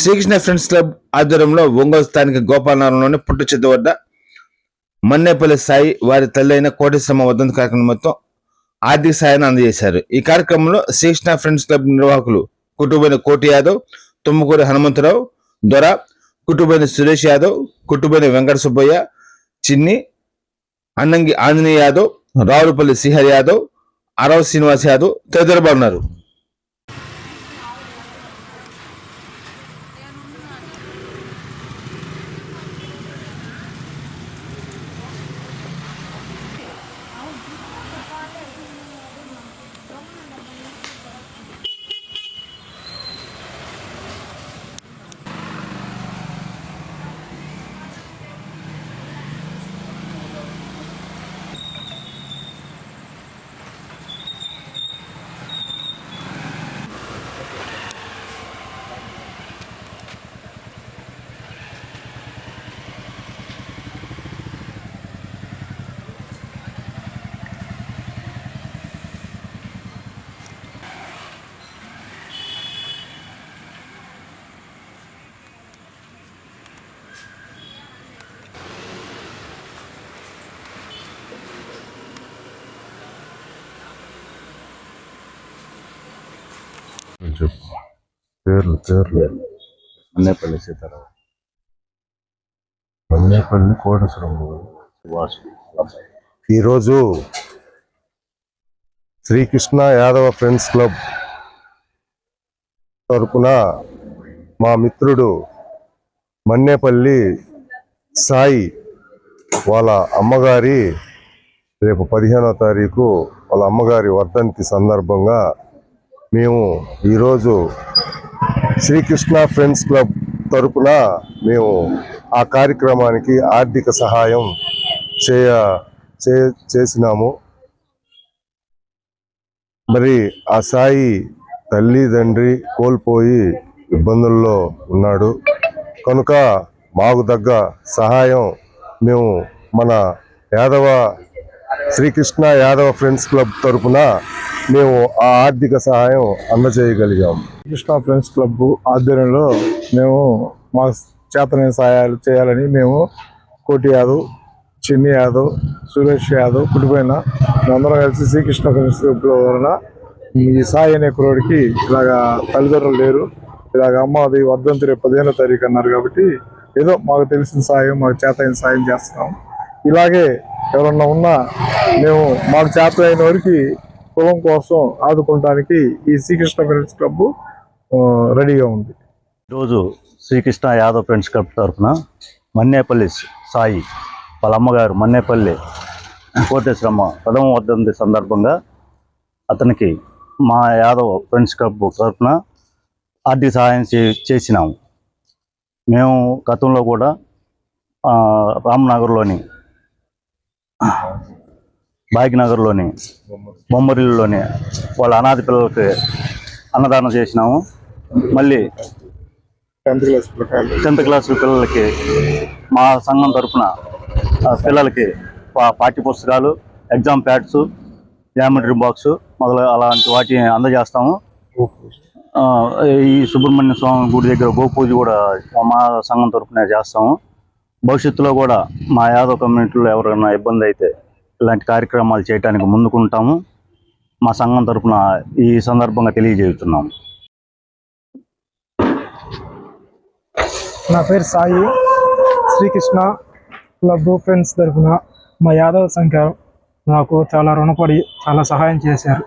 Srikrishna friends club ఆధ్వర్యంలో ఒంగోలు స్థానిక గోపాలనగరంలోని పుట్టు చెద్దు వద్ద మన్నేపల్లి సాయి వారి తల్లి అయిన కోటేశ్వరమ్మ వద్దంత కార్యక్రమం మొత్తం ఆర్థిక సాయాన్ని అందజేశారు. ఈ కార్యక్రమంలో శ్రీకృష్ణ ఫ్రెండ్స్ క్లబ్ నిర్వాహకులు కుటుంబైన కోటి యాదవ్ తుమ్మకూరి హనుమంతరావు దొర కుటుంబైన సురేష్ యాదవ్ కుటుంబైన వెంకట సుబ్బయ్య చిన్ని అన్నంగి ఆంజనేయ యాదవ్ రావులపల్లి శ్రీహరి యాదవ్ అరవ శ్రీనివాస్ యాదవ్ తదితరులు ఉన్నారు. చెప్పు పేర్లు పేర్లు. అన్నేపల్లి సీతారావు మన్నేపల్లి కోటేశ్వరమ్మ సుభాష్ ఈరోజు శ్రీకృష్ణ యాదవ ఫ్రెండ్స్ క్లబ్ తరపున మా మిత్రుడు మన్నేపల్లి సాయి వాళ్ళ అమ్మగారి రేపు పదిహేనో తారీఖు వాళ్ళ అమ్మగారి వర్ధంతి సందర్భంగా మేము ఈరోజు శ్రీకృష్ణ ఫ్రెండ్స్ క్లబ్ తరపున మేము ఆ కార్యక్రమానికి ఆర్థిక సహాయం చేయ చే- చేసినాము. మరి ఆ సాయి తల్లి తండ్రి కోల్పోయి ఇబ్బందుల్లో ఉన్నాడు. కనుక మాకు తగ్గ సహాయం మేము మన యాదవ శ్రీకృష్ణ యాదవ ఫ్రెండ్స్ క్లబ్ తరపున మేము ఆ ఆర్థిక సహాయం అందజేయగలిగాం. కృష్ణ ఫ్రెండ్స్ క్లబ్ ఆధ్వర్యంలో మేము మా చేతనైన సహాయాలు చేయాలని మేము కోటి యాదవ్ చిన్ని యాదవ్ సురేష్ యాదవ్ కుటుంబైన మేమందరం కలిసి శ్రీకృష్ణ ఫ్రెండ్స్ క్లబ్లో వలన ఈ సాయి అనే కురోడికి ఇలాగా తల్లిదండ్రులు లేరు. ఇలాగ అమ్మది వర్ధంతి రేపు పదిహేనో తారీఖు అన్నారు కాబట్టి ఏదో మాకు తెలిసిన సాయం మాకు చేతైన సాయం చేస్తున్నాం. ఇలాగే ఎవరన్నా ఉన్నా మేము మాకు చేత అయిన వరకు కులం కోసం ఆదుకోవడానికి ఈ శ్రీకృష్ణ ఫ్రెండ్స్ క్లబ్ రెడీగా ఉంది. ఈరోజు శ్రీకృష్ణ యాదవ్ ఫ్రెండ్స్ క్లబ్ తరఫున మన్నేపల్లి సాయి వాళ్ళ అమ్మగారు మన్నేపల్లి కోటేశ్వరమ్మ ప్రథమ వర్ధంతి సందర్భంగా అతనికి మా యాదవ్ ఫ్రెండ్స్ క్లబ్ తరఫున ఆర్థిక సహాయం చే చేసినాము. మేము గతంలో కూడా రామ్నగర్లోని భాగ్యనగర్లోని బొమ్మరిల్లులోని వాళ్ళ అనాథ పిల్లలకి అన్నదానం చేసినాము. మళ్ళీ టెన్త్ క్లాస్ టెన్త్ క్లాస్ పిల్లలకి మా సంఘం తరఫున పిల్లలకి పాఠ్య పుస్తకాలు ఎగ్జామ్ ప్యాడ్స్ జామెట్రీ బాక్స్ మొదలు అలాంటి వాటిని అందజేస్తాము. ఈ సుబ్రహ్మణ్య స్వామి గుడి దగ్గర గోపూజ కూడా మా సంఘం తరఫున చేస్తాము. భవిష్యత్తులో కూడా మా యాదవ్ కమ్యూనిటీలో ఎవరైనా ఇబ్బంది అయితే ఇలాంటి కార్యక్రమాలు చేయడానికి ముందుకుంటాము. మా సంఘం తరఫున ఈ సందర్భంగా తెలియజేస్తున్నాము నా పేరు సాయి. శ్రీకృష్ణ క్లబ్ ఫ్రెండ్స్ తరఫున మా యాదవ్ సంఖ్య నాకు చాలా రుణపడి చాలా సహాయం చేశారు.